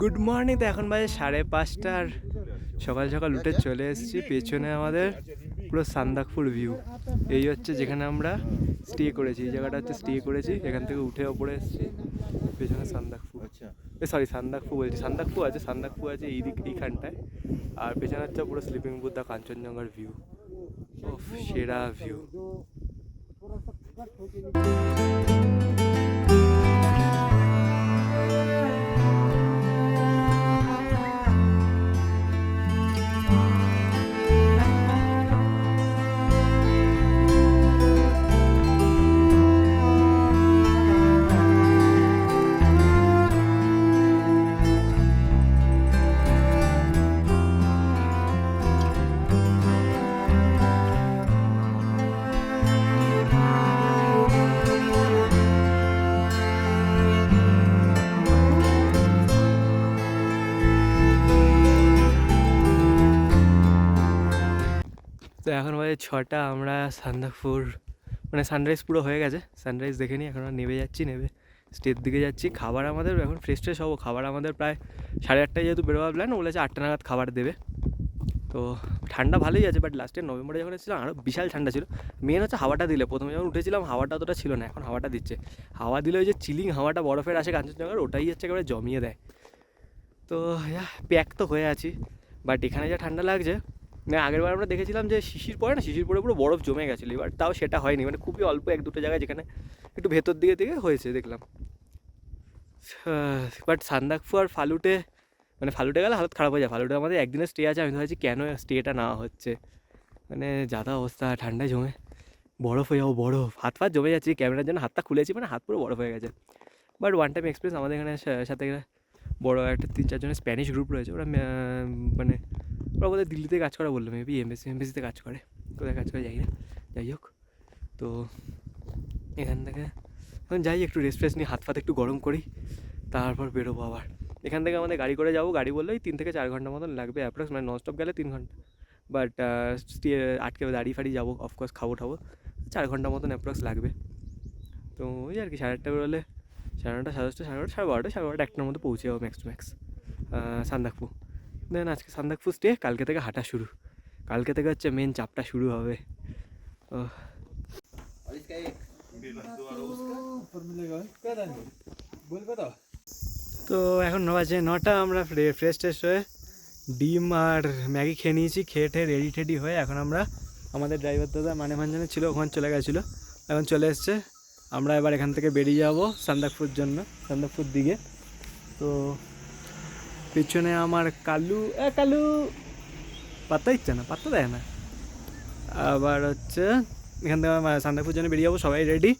Good morning তো এখন বাজে সাড়ে পাঁচটার সকাল সকাল উঠে চলে এসেছি, পেছনে আমাদের পুরো সান্দাকপুর ভিউ এই হচ্ছে যেখানে আমরা স্টে করেছি, এই জায়গাটা হচ্ছে স্টে করেছি, এখান থেকে উঠে ওপরে এসেছি, পেছনে আচ্ছা এ সরি সান্দাকপু বলছি সান্দাকপু আছে সান্দাকপু আছে এই দিক এইখানটায়। আর পেছনে হচ্ছে পুরো স্লিপিং বুদ্ধা কাঞ্চনজঙ্ঘার ভিউ সেরা ভিউ তো এখন বাজে ছটা, আমরা সান্দাকপুর মানে সানরাইজ পুরো হয়ে গেছে। সানরাইজ দেখে নিই, এখন নেমে যাচ্ছি, নেমে স্টের দিকে যাচ্ছি। খাবার আমাদের, এখন ফ্রেশ ট্রেশ হব। খাবার আমাদের প্রায় সাড়ে আটটায় যেহেতু বেরোবার প্ল্যান বলেছে আটটা নাগাদ খাবার দেবে। তো ঠান্ডা ভালোই আছে বাট লাস্টে নভেম্বরে যখন এসেছিলাম আরও বিশাল ঠান্ডা ছিল। মেন হচ্ছে হাওয়াটা দিলে। প্রথমে যখন উঠেছিলাম, হাওয়াটা অতটা ছিল না, এখন হাওয়াটা দিচ্ছে। হাওয়া দিলে ওই যে চিলিং হাওয়াটা বরফের আসে কাঞ্চনজঙ্ঘার, ওটাই হচ্ছে একেবারে জমিয়ে দেয়। তো প্যাক তো হয়ে আছি বাট এখানে যা ঠান্ডা লাগছে মানে আগের বার আমরা দেখেছিলাম যে শিশির পরে না, শিশির পরে পুরো বরফ জমে গেছিল এবার, তাও সেটা হয়নি। মানে খুবই অল্প এক দুটো জায়গায় যেখানে একটু ভেতর দিকে দিকে হয়েছে, দেখলাম। বাট সান্দাকফু আর ফালুটে মানে ফালুটে গেলে হালত খারাপ হয়ে যায়। ফালুটে আমাদের একদিনের স্টে আছে, আমি ভাবছি কেন স্টেটা নেওয়া হচ্ছে? মানে যাতা অবস্থা, ঠান্ডায় জমে। বরফ হয়ে যাব, বরফ। হাত ফাত জমে যাচ্ছে, ক্যামেরার জন্য হাতটা খুলেছি মানে হাত পুরো বরফ হয়ে গেছে। বাট ওয়ান টাইম এক্সপিরিয়েন্স আমাদের এখানে সাথে বড় একটা তিন চারজনের স্প্যানিশ গ্রুপ রয়েছে, ওরা মানে ওরা বোধহয় দিল্লিতে কাজ করে বলল মেবি এমএসসি এমএসসিতে কাজ করে। কোথায় কাজ করে, যাই না যাই হোক। তো এখান থেকে এখন যাই, একটু রেস্ট ফ্রেস্ট নিয়ে হাত ফাত একটু গরম করি, তারপর বেরোবো আবার। এখান থেকে আমাদের গাড়ি করে যাব, গাড়ি বললেই তিন থেকে চার ঘণ্টা মতন লাগবে অ্যাপ্রক্স মানে ননস্টপ গেলে তিন ঘণ্টা। বাট আটকে দাঁড়িয়ে ফাড়ি যাব অফকোর্স খাব ঠাবো। চার ঘণ্টা মতন অ্যাপ্রক্স লাগবে। তো ওই আর কি, সাড়ে আটটা বেরোলে সাড়ে নটা, সাড়ে দশটা, সাড়ে নটা সাড়ে বারোটা সাড়ে বারোটা একটার মধ্যে পৌঁছে যাব max to max Sandakphu. Then আজকে সান্দাকপু স্টে কালকে থেকে হাঁটা শুরু। কালকে থেকে হচ্ছে মেন চাপটা শুরু হবে। ও তো এখন বাজে নটা আমরা ফ্রেশ ট্রেশ হয়ে ডিম আর ম্যাগি খেয়ে নিয়েছি খেয়ে ঠেয়ে রেডি টেডি হয়ে এখন আমরা আমাদের ড্রাইভার দাদা মানে ভাঞ্জানে ছিল ওখানে চলে গেছিল। এখন চলে এসছে। আমরা এবার এখান থেকে বেরিয়ে যাব সান্দাকপুর জন্য সান্দাকপুর দিকে। তো পিছনে আমার কালু, এ কালু। পাত্তা দিচ্ছে না, পাত্তা দেয় না। আবার হচ্ছে, এখান থেকে আমরা সান্দাকপুর জন্য বেরিয়ে যাব, সবাই রেডি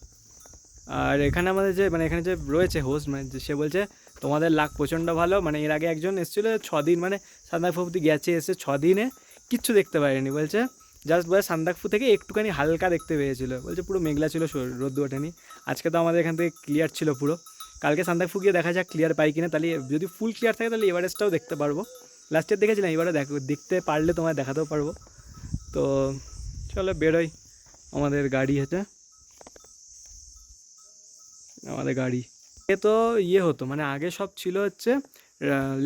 আর এখানে আমাদের যে মানে এখানে যে রয়েছে হোস্ট মানে সে বলছে, তোমাদের লাক প্রচণ্ড ভালো। মানে এর আগে একজন এসেছিল দিন মানে সান্দাকফু অব্দি গেছে এসে দিনে কিচ্ছু দেখতে পারেনি বলছে, জাস্ট বলে সান্দাকফু থেকে একটুখানি হালকা দেখতে পেয়েছিল। বলছে, পুরো মেঘলা ছিল রোদ্দু ওঠেনি। আজকে তো আমাদের এখান থেকে ক্লিয়ার ছিল পুরো। কালকে সান্দাকফু গিয়ে দেখা যাক ক্লিয়ার পাই কিনা। তাহলে যদি ফুল ক্লিয়ার থাকে তাহলে এভারেস্টটাও দেখতে পারব। লাস্টের দেখেছিলাম, এবারে দেখ, দেখতে পারলে তোমায় দেখাতেও পারব। তো চলো বেরোই আমাদের গাড়ি হচ্ছে আমাদের গাড়ি। এ তো ইয়ে হতো মানে আগে সব ছিল হচ্ছে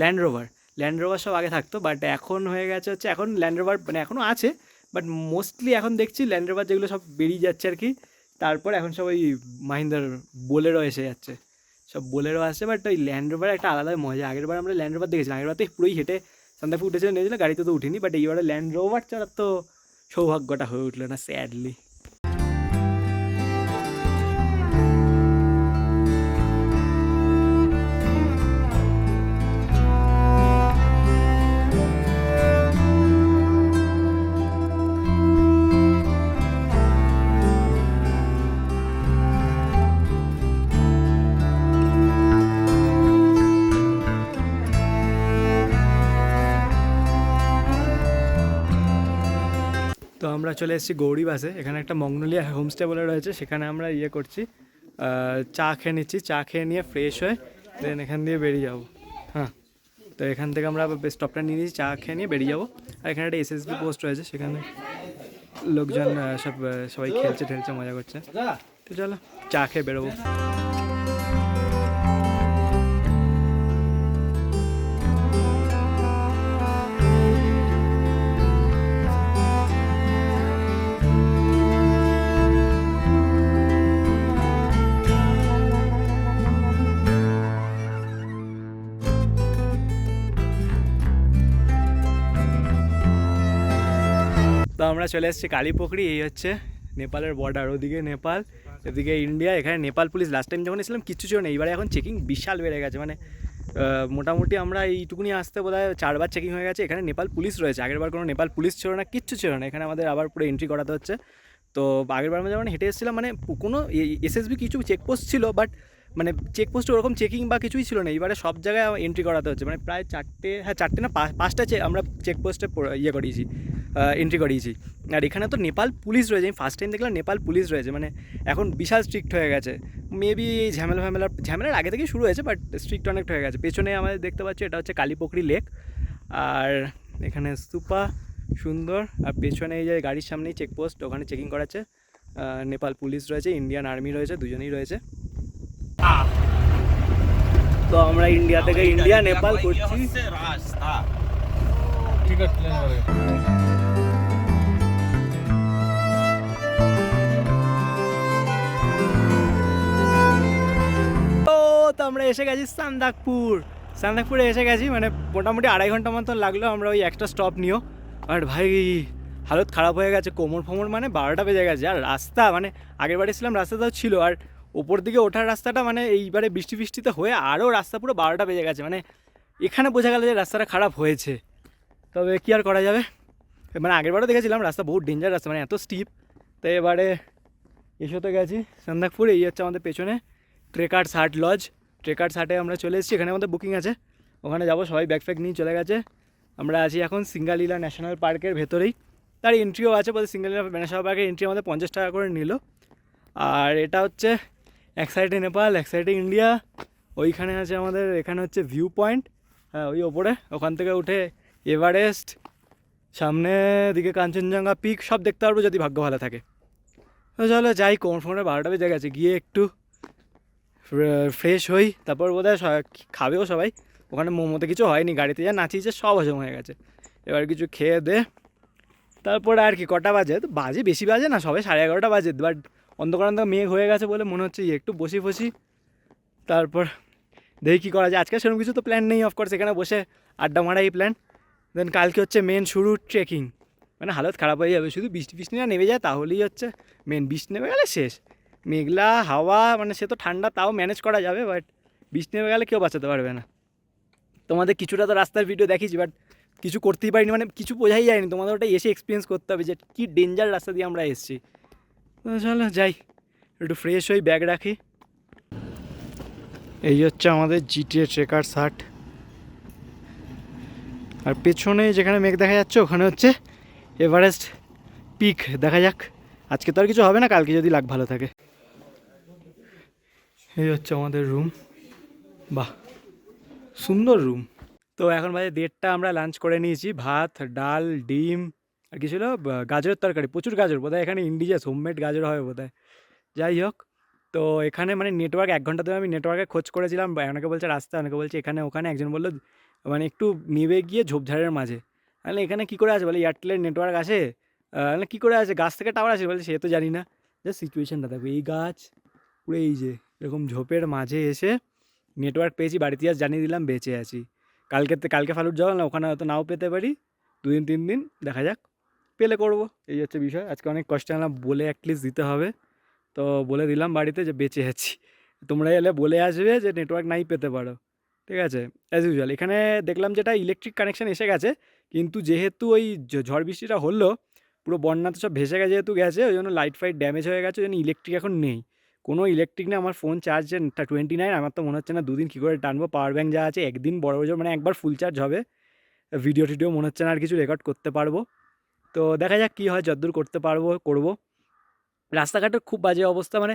ল্যান্ড রোভার ল্যান্ড রোভার সব আগে থাকতো বাট এখন হয়ে গেছে হচ্ছে, এখন ল্যান্ড রোভার মানে এখনও আছে বাট মোস্টলি এখন দেখছি ল্যান্ড রোভার যেগুলো সব বেরিয়ে যাচ্ছে আর কি, তারপর এখন সব ওই মাহিন্দার বোলেরও এসে যাচ্ছে। সব বোলেরও আসছে বাট ওই ল্যান্ড রোভার একটা আলাদা মজা। আগের বার আমরা ল্যান্ড রোভার দেখেছিলাম, আগের বার তো পুরোই হেঁটে সান্দাফু উঠেছিল নিয়েছিল গাড়িতে তো উঠিনি বাট এইবারে ল্যান্ড রোভার চড়ার তো সৌভাগ্যটা হয়ে উঠল না স্যাডলি আমরা চলে এসেছি গৌরী বাসে। এখানে একটা মংনোলিয়া হোমস্টে বলে রয়েছে, সেখানে আমরা ইয়ে করছি চা খেয়ে নিচ্ছি, চা খেয়ে নিয়ে ফ্রেশ হয়ে দেন এখান দিয়ে বেরিয়ে যাব। হ্যাঁ তো এখান থেকে আমরা স্টপটা নিয়ে নিচ্ছি চা খেয়ে নিয়ে বেরিয়ে যাব। আর এখানে একটা এসএসবি পোস্ট রয়েছে, সেখানে লোকজন সব সবাই খেলছে, ঠেলছে, মজা করছে। তো চলো, চা খেয়ে বেরোবো। আমরা চলে এসেছি কালীপুকুরি এই হচ্ছে নেপালের বর্ডার ওদিকে নেপাল, এদিকে ইন্ডিয়া এখানে নেপাল পুলিশ লাস্ট টাইম যখন এসেছিলাম, কিচ্ছু ছিল না। এবারে এখন চেকিং বিশাল বেড়ে গেছে। মানে মোটামুটি আমরা এইটুকুনি আসতে বোধ হয় চারবার চেকিং হয়ে গেছে। এখানে নেপাল পুলিশ রয়েছে। আগেরবার কোনো নেপাল পুলিশ ছিল না, কিচ্ছু ছিল না। এখানে আমাদের আবার পুরো এন্ট্রি করাতে হচ্ছে। তো আগেরবার আমরা যখন হেঁটে এসেছিলাম মানে কোনো এসএসবি কিছু চেকপোস্ট ছিল বাট মানে চেকপোস্টে ওরকম চেকিং বা কিছুই ছিল না। এবারে সব জায়গায় এন্ট্রি করাতে হচ্ছে। মানে প্রায় চারটে হ্যাঁ চারটে না পাঁচ- পাঁচটা আমরা চেকপোস্টে ইয়ে করিয়েছি। এন্ট্রি করিয়েছি আর এখানে তো নেপাল পুলিশ রয়েছে। আমি ফার্স্ট টাইম দেখলাম নেপাল পুলিশ রয়েছে। মানে এখন বিশাল স্ট্রিক্ট হয়ে গেছে। মেবি এই ঝামেলা ফ্যামেলা ঝামেলার আগে থেকেই শুরু হয়েছে বাট স্ট্রিক্ট অনেক হয়ে গেছে। পেছনে আমাদের দেখতে পাচ্ছি এটা হচ্ছে কালীপকরি লেক আর এখানে সুপা সুন্দর। আর পেছনে এই যে গাড়ির সামনেই চেকপোস্ট ওখানে চেকিং করাচ্ছে। নেপাল পুলিশ রয়েছে ইন্ডিয়ান আর্মি রয়েছে দুজনেই রয়েছে। তো আমরা ইন্ডিয়া থেকে ইন্ডিয়া নেপাল করছি। ঠিক আছে আমরা এসে গেছি সান্দাকপুর। সান্দাকপুরে এসে গেছি মানে মোটামুটি আড়াই ঘণ্টা মতন লাগল আমরা ওই একটা স্টপ নিও আর ভাই, হালত খারাপ হয়ে গেছে, কোমর ফোমর মানে বারোটা বেজে গেছে। আর রাস্তা মানে আগের বারে ছিলাম রাস্তাটাও ছিল। আর ওপর দিকে ওঠার রাস্তাটা মানে এইবারে বৃষ্টি বৃষ্টিতে হয়ে আরও রাস্তা পুরো বারোটা বেজে গেছে। মানে এখানে বোঝা গেল যে রাস্তাটা খারাপ হয়েছে। তবে কি আর করা যাবে? মানে আগের বারও দেখেছিলাম, রাস্তা বহুত ডেঞ্জার রাস্তা মানে এত স্টিপ তো এবারে এসোতে গেছি সান্দাকপুর, এই হচ্ছে আমাদের পেছনে ট্রেকার্স হাট লজ ট্রেকার্স হাটে আমরা চলে এসেছি, এখানে আমাদের বুকিং আছে। ওখানে যাব, সবাই ব্যাগ ফ্যাগ নিয়ে চলে গেছে। আমরা আছি এখন সিঙ্গালীলা ন্যাশনাল পার্কের ভেতরেই। তার এন্ট্রিও আছে বলতে সিঙ্গালীলা ন্যাশনাল পার্কের এন্ট্রি আমাদের পঞ্চাশ টাকা করে নিল। আর এটা হচ্ছে এক সাইডে নেপাল, এক সাইডে ইন্ডিয়া। ওইখানে আছে আমাদের, এখানে হচ্ছে ভিউ পয়েন্ট হ্যাঁ ওই ওপরে। ওখান থেকে উঠে এভারেস্ট, সামনে দিকে কাঞ্চনজঙ্ঘা পিক সব দেখতে পারব যদি ভাগ্য ভালো থাকে। চলো যাই, কোমর ফোমরে বারোটা বেজে গেছে। গিয়ে একটু ফ্রেশ হই, তারপর বোধ হয় খাবেও সবাই। ওখানে মোমোতে কিছু হয়নি, গাড়িতে যা নাচিয়েছে সব হজম হয়ে গেছে। এবার কিছু খেয়ে দে। তারপরে আর কি, কটা বাজে? তো বাজে, বেশি বাজে না সবাই সাড়ে এগারোটা বাজে। বাট অন্ধকার অন্ধকার মেঘ হয়ে গেছে বলে মনে হচ্ছে একটু বসি ফসি। তারপর দেখি কী করা যায়। আজকে সেরকম কিছু তো প্ল্যান নেই অফকোর্স এখানে বসে আড্ডা মারাই প্ল্যান দেন কালকে হচ্ছে মেন শুরু ট্রেকিং মানে হালত খারাপ হয়ে যাবে, শুধু বৃষ্টি ফিষ্টি না নেমে যায়, তাহলেই হচ্ছে মেন বৃষ্টি নেমে গেলে শেষ। মেঘলা হাওয়া মানে সে তো ঠান্ডা, তাও ম্যানেজ করা যাবে বাট বৃষ্টি নেমে গেলে কেউ বাঁচাতে পারবে না। তোমাদের কিছুটা তো রাস্তার ভিডিও দেখিয়েছি বাট কিছু করতেই পারিনি মানে কিছু বোঝাই যায়নি। তোমাদের ওটা এসে এক্সপিরিয়েন্স করতে হবে যে কী ডেঞ্জার রাস্তা দিয়ে আমরা এসেছি। চলো, যাই। একটু ফ্রেশ হই ব্যাগ রাখি। এই হচ্ছে আমাদের জিটিএ ট্রেকার শার্ট আর পেছনে যেখানে মেঘ দেখা যাচ্ছে, ওখানে হচ্ছে এভারেস্ট পিক দেখা যাক। আজকে তো আর কিছু হবে না, কালকে যদি লাগ ভালো থাকে। এই হচ্ছে আমাদের রুম বাহ, সুন্দর রুম তো এখন বাজে দেড়টা, আমরা লাঞ্চ করে নিয়েছি। ভাত, ডাল, ডিম, আর কি ছিল? গাজরের তরকারি, প্রচুর গাজর। বোধহয় এখানে ইন্ডিজিয়াস হোমমেড গাজর হয় বোধহয়। যাই হোক, তো এখানে মানে নেটওয়ার্ক এক ঘণ্টা ধরে আমি নেটওয়ার্কে খোঁজ করেছিলাম। অনেকে বলছে রাস্তা, অনেকে বলছে এখানে, ওখানে। একজন বলল মানে একটু নেবে গিয়ে ঝোপঝাড়ের মাঝে। তাহলে এখানে কী করে আছে? বলে এয়ারটেলের নেটওয়ার্ক আছে। কী করে আছে? গাছ থেকে টাওয়ার আছে বলে সে তো জানি না। জাস্ট সিচুয়েশানটা দেখো, এই গাছ, পুরো এই যে। এরকম ঝোপের মাঝে এসে নেটওয়ার্ক পেয়েছি, বাড়িতে আজ জানিয়ে দিলাম বেঁচে আছি। কালকে কালকে ফালুট যাব না, ওখানে হয়তো নাও পেতে পারি। দুদিন, তিন দিন, দেখা যাক, পেলে করব। এই হচ্ছে বিষয়। আজকে অনেক কষ্ট আনলাম, বলে অ্যাটলিস্ট দিতে হবে। তো বলে দিলাম বাড়িতে যে বেঁচে আছি। তোমরা এলে বলে আসবে যে নেটওয়ার্ক নাই পেতে পারো। ঠিক আছে? অ্যাজ ইউজুয়াল এখানে দেখলাম যেটা ইলেকট্রিক কানেকশান এসে গেছে, কিন্তু যেহেতু ওই ঝড় বৃষ্টিটা হলো, পুরো বন্যা তো সব ভেসে গেছে, যেহেতু গেছে, ওই জন্য লাইট ফাইট ড্যামেজ হয়ে গেছে, ওই জন্য ইলেকট্রিক এখন নেই। কোনো ইলেকট্রিক নেই আমার ফোন চার্জ টোয়েন্টি নাইন আমার তো মনে হচ্ছে না দুদিন কী করে টানবো পাওয়ার ব্যাঙ্ক যা আছে, একদিন বড় বড় মানে একবার ফুল চার্জ হবে। ভিডিও টিডিও মনে হচ্ছে না আর কিছু রেকর্ড করতে পারব। তো দেখা যাক কী হয়, যদ্দূর করতে পারব, করব। রাস্তাঘাটের খুব বাজে অবস্থা মানে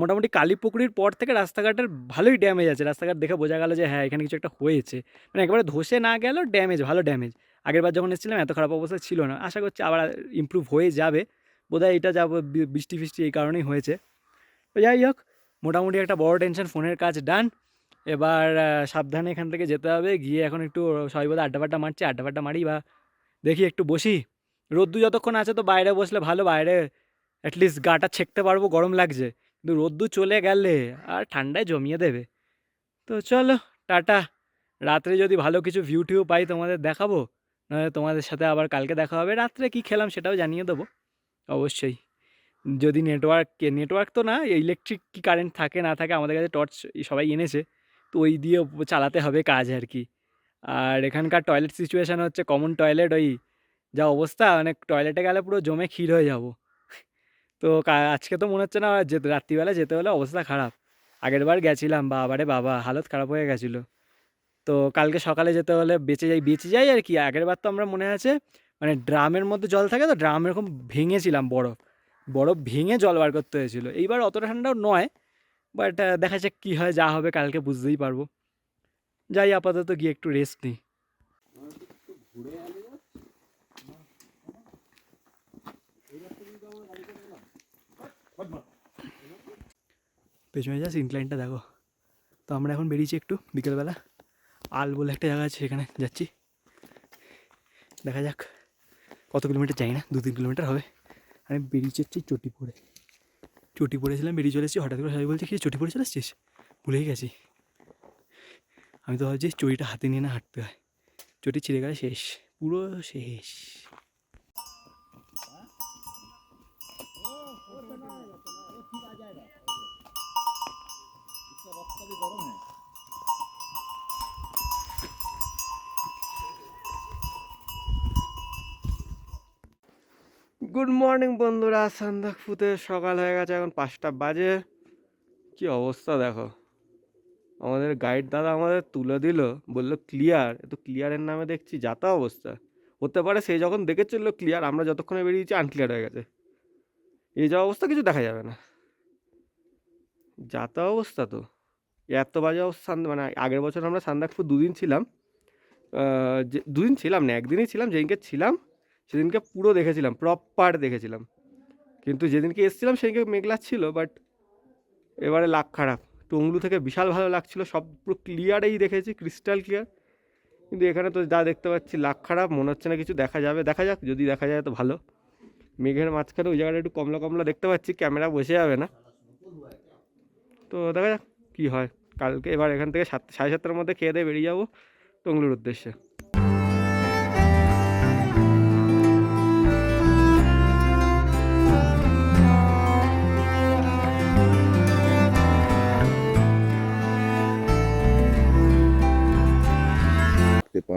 মোটামুটি কালীপুকুরির পর থেকে রাস্তাঘাটের ভালোই ড্যামেজ আছে। রাস্তাঘাট দেখে বোঝা গেল যে হ্যাঁ এখানে কিছু একটা হয়েছে। মানে একবারে ধসে না গেলেও ড্যামেজ ভালো ড্যামেজ আগেরবার যখন এসেছিলাম, এত খারাপ অবস্থা ছিল না। আশা করছি আবার ইমপ্রুভ হয়ে যাবে। বোধহয় এটা যাব বৃষ্টি ফিষ্টি এই কারণেই হয়েছে। তো যাই হোক, মোটামুটি একটা বড় টেনশন ফোনের কাজ ডান এবার সাবধানে এখান থেকে যেতে হবে। গিয়ে এখন একটু সবাই বোধহয় আড্ডা মারছে, আড্ডা মারি বা দেখি একটু বসি। রোদ্দু যতক্ষণ আছে তো বাইরে বসলে ভালো, বাইরে অ্যাটলিস্ট গাটা ছেঁকতে পারব, গরম লাগছে। কিন্তু রোদ্দু চলে গেলে আর ঠান্ডায় জমিয়ে দেবে। তো চলো, টাটা। রাত্রে যদি ভালো কিছু ভিউ টিউ পাই তোমাদের দেখাবো। নয় তোমাদের সাথে আবার কালকে দেখা হবে। রাত্রে কি খেলাম সেটাও জানিয়ে দেবো। অবশ্যই। যদি নেটওয়ার্ক নেটওয়ার্ক তো না ইলেকট্রিক কি কারেন্ট থাকে, না থাকে, আমাদের কাছে টর্চ সবাই এনেছে, তো ওই দিয়ে চালাতে হবে কাজ আর কি। আর এখানকার টয়লেট সিচুয়েশান হচ্ছে কমন টয়লেট ওই যা অবস্থা মানে টয়লেটে গেলে পুরো জমে ক্ষীর হয়ে যাব। তো আজকে তো মনে হচ্ছে না যেতে রাত্রিবেলা যেতে হলে অবস্থা খারাপ। আগের বার গেছিলাম, বাবারে বাবা, হালত খারাপ হয়ে গেছিল। তো কালকে সকালে যেতে হলে বেঁচে যাই বেঁচে যাই আর কি। আগের বার তো আমরা মনে আছে মানে ড্রামের মধ্যে জল থাকে তো, ড্রাম এরকম ভেঙেছিলাম বরফ। বরফ ভেঙে জল বার করতে হয়েছিল। এইবার অতটা ঠান্ডাও নয় বাট দেখা যাক কী হয়, যা হবে, কালকে বুঝতেই পারব। যাই, আপাতত গিয়ে একটু রেস্ট নিই। পেছনে যাস ইনক্লাইনটা দেখো। তো আমরা এখন বেরিয়েছি একটু বিকেলবেলা। আল বলে একটা জায়গা আছে, সেখানে যাচ্ছি। দেখা যাক কত কিলোমিটার যাই না দু তিন কিলোমিটার হবে। আমি বেরিয়ে চড়ছি চটি পরে চটি পড়েছিলাম, বেরিয়ে চলে এসেছি, হঠাৎ করে সবাই বলছে কি চটি পরে চলে এসছিস? ভুলেই গেছি। আমি তো ভাবছি, চটিটা হাতে নিয়ে না হাঁটতে হয়। চটি ছিঁড়ে গেলে শেষ, পুরো শেষ। গুড মর্নিং বন্ধুরা। সান্দাকফুতে সকাল হয়ে গেছে, এখন পাঁচটা বাজে। কি অবস্থা দেখো। আমাদের গাইড দাদা আমাদের তুলে দিল, বলল ক্লিয়ার তো ক্লিয়ারের নামে দেখছি যাতা অবস্থা। হতে পারে সে যখন দেখেছিল ক্লিয়ার আমরা যতক্ষণে বেরিয়েছি আনক্লিয়ার হয়ে গেছে। এই যা অবস্থা, কিছু দেখা যাবে না। যাতা অবস্থা তো। এত বাজে অবস্থা মানে আগের বছর আমরা সান্দাকফু দুদিন ছিলাম। যে, দুদিন ছিলাম না, একদিনই ছিলাম, যেদিনকে ছিলাম সেদিনকে পুরো দেখেছিলাম প্রপার দেখেছিলাম। কিন্তু যেদিনকে এসেছিলাম সেদিনকে মেঘলা ছিল বাট এবারে লাখ খারাপ। টংলু থেকে বিশাল ভালো লাগছিল, সব পুরো ক্লিয়ারেই দেখেছি ক্রিস্টাল ক্লিয়ার কিন্তু এখানে তো যা দেখতে পাচ্ছি লাখ খারাপ, মনে হচ্ছে না কিছু দেখা যাবে। দেখা যাক, যদি দেখা যায় তো ভালো। মেঘের মাঝখানে ওই জায়গাটা একটু কমলা কমলা দেখতে পাচ্ছি ক্যামেরা বসে যাবে না। তো দেখা যাক কী হয়। কালকে এবার এখান থেকে সাত, সাড়ে সাতটার মধ্যে খেয়ে দিয়ে বেরিয়ে যাব টংলুর উদ্দেশ্যে।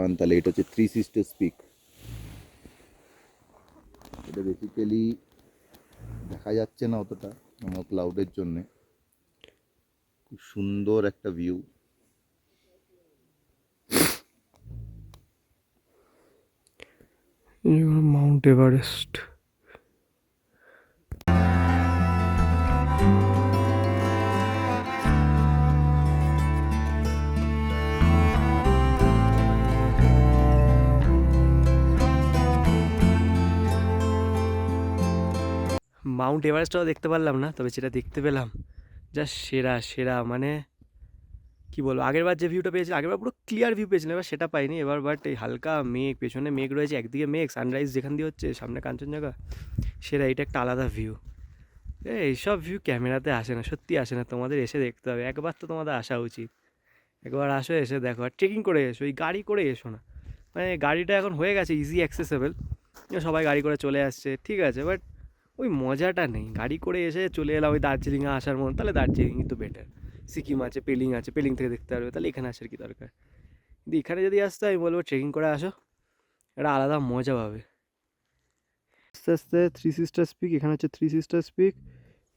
পান তাহলে এটা হচ্ছে থ্রি সিস্টার স্পিক এটা বেসিক্যালি দেখা যাচ্ছে না অতটা আমার ক্লাউডের জন্যে। খুব সুন্দর একটা ভিউ মাউন্ট এভারেস্ট মাউন্ট এভারেস্টটাও দেখতে পারলাম না, তবে যেটা দেখতে পেলাম জাস্ট সেরা সেরা মানে কি বলব আগেরবার যে ভিউটা পেয়েছি আগেরবার পুরো ক্লিয়ার ভিউ পেয়েছিলাম, এবার সেটা পাইনি, এবার বাট এই হালকা মেঘ, পেছনে মেঘ রয়েছে, একদিকে মেঘ সানরাইজ যেখান দিয়ে হচ্ছে, সামনে কাঞ্চনজঙ্ঘা, সেরা, এটা একটা আলাদা ভিউ এইসব ভিউ ক্যামেরাতে আসে না, সত্যি আসে না, তোমাদের এসে দেখতে হবে, একবার তো তোমাদের আসা উচিত। একবার আসো, এসে দেখো, আর ট্রেকিং করে এসো, এই গাড়ি করে এসো না। মানে গাড়িটা এখন হয়ে গেছে ইজি অ্যাক্সেসেবল সবাই গাড়ি করে চলে আসছে, ঠিক আছে বাট ওই মজাটা নেই। গাড়ি করে এসে চলে এলাম ওই দার্জিলিংয়ে আসার মতো। তাহলে দার্জিলিংই তো বেটার সিকিম আছে, পেলিং আছে, পেলিং থেকে দেখতে পারবে। তাহলে এখানে আসার কি দরকার? কিন্তু এখানে যদি আসতে আমি বলব ট্রেকিং করে আসো। একটা আলাদা মজা পাবে। আস্তে আস্তে থ্রি সিস্টার স্পিক এখানে হচ্ছে থ্রি সিস্টার স্পিক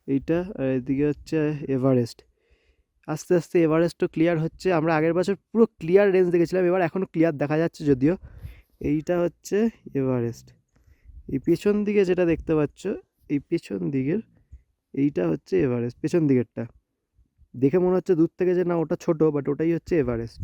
এইটা, আর এদিকে হচ্ছে এভারেস্ট আস্তে আস্তে এভারেস্টও ক্লিয়ার হচ্ছে। আমরা আগের বছর পুরো ক্লিয়ার রেঞ্জ দেখেছিলাম, এবার এখনও ক্লিয়ার দেখা যাচ্ছে যদিও। এইটা হচ্ছে এভারেস্ট এই পেছন দিকে যেটা দেখতে পাচ্ছ এই পেছন দিকের, এইটা হচ্ছে এভারেস্ট, পেছন দিকেরটা। দেখে মনে হচ্ছে দূর থেকে যে না, ওটা ছোট বাট ওটাই হচ্ছে এভারেস্ট।